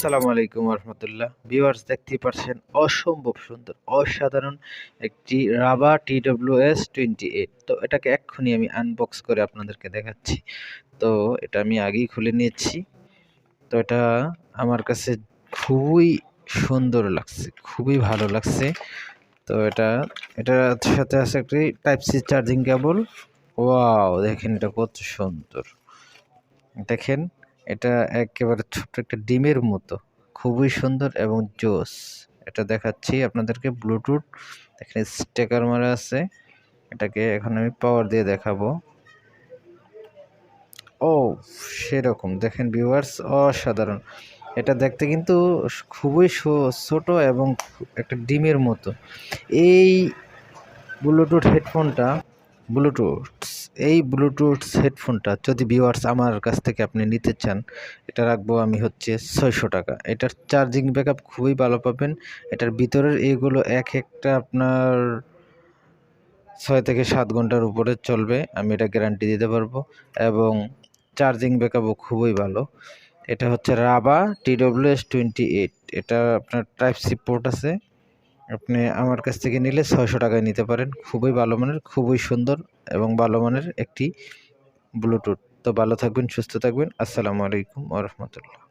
আসসালামু আলাইকুম রহমতুল্লাহ ভিউয়ার্স, দেখতেই পারছেন অসম্ভব সুন্দর, অসাধারণ একটি Raba T S twenty eight. তো এটাকে এক্ষুনি আমি আনবক্স করে আপনাদেরকে দেখাচ্ছি। তো এটা আমি আগেই খুলে নিয়েছি। তো এটা আমার কাছে খুবই সুন্দর লাগছে, খুবই ভালো লাগছে। তো এটা, এটার সাথে আছে একটি type C charging cable wow, দেখেন এটা কত সুন্দর। দেখেন এটা একেবারে ছোট্ট একটা ডিমের মতো। খুবই সুন্দর এবং জোস। এটা দেখাচ্ছি আপনাদেরকে ব্লুটুথ। এখানে স্টেকার মারা আছে। এটাকে এখন আমি পাওয়ার দিয়ে দেখাবো। ও, সেরকম। দেখেন ভিউয়ার্স, অসাধারণ। এটা দেখতে কিন্তু খুবই ছোট এবং একটা ডিমের মতো। এই ব্লুটুথ হেডফোনটা, ব্লুটুথ এই ব্লুটুথ হেডফোনটা যদি ভিউয়ার্স আমার কাছ থেকে আপনি নিতে চান, এটা রাখব আমি হচ্ছে ছয়শো টাকা। এটার চার্জিং ব্যাকআপ খুবই ভালো পাবেন। এটার ভিতরের এগুলো এক একটা আপনার ছয় থেকে সাত ঘণ্টার উপরে চলবে, আমি এটা গ্যারান্টি দিতে পারব। এবং চার্জিং ব্যাকআপও খুবই ভালো। এটা হচ্ছে Raba T W S twenty eight এটা আপনার টাইপ সি পোর্ট আছে। আপনি আমার কাছ থেকে নিলে ছয়শো টাকায় নিতে পারেন। খুবই ভালো মানের, খুবই সুন্দর এবং ভালো মানের একটি ব্লুটুথ তো ভালো থাকবেন, সুস্থ থাকবেন। আসসালামু আলাইকুম ওরহমতুল্লাহ